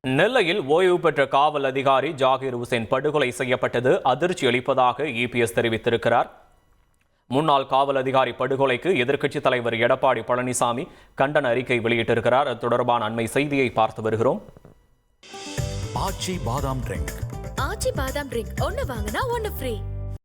நெல்லையில் ஓய்வு பெற்ற காவல் அதிகாரி ஜாகிர் ஹுசேன் படுகொலை செய்யப்பட்டது. அதிர்ச்சி அளிப்பதாக இபிஎஸ் தெரிவித்திருக்கிறார். முன்னாள் காவல் அதிகாரி படுகொலைக்கு எதிர்க்கட்சித் தலைவர் எடப்பாடி பழனிசாமி கண்டன அறிக்கை வெளியிட்டிருக்கிறார். அது தொடர்பான அண்மை செய்தியை பார்த்து வருகிறோம். ஆச்சி பாதாம் ட்ரிங்க். ஆச்சி பாதாம் ட்ரிங்க். ஒன்னு வாங்கினா ஒன்னு ஃப்ரீ.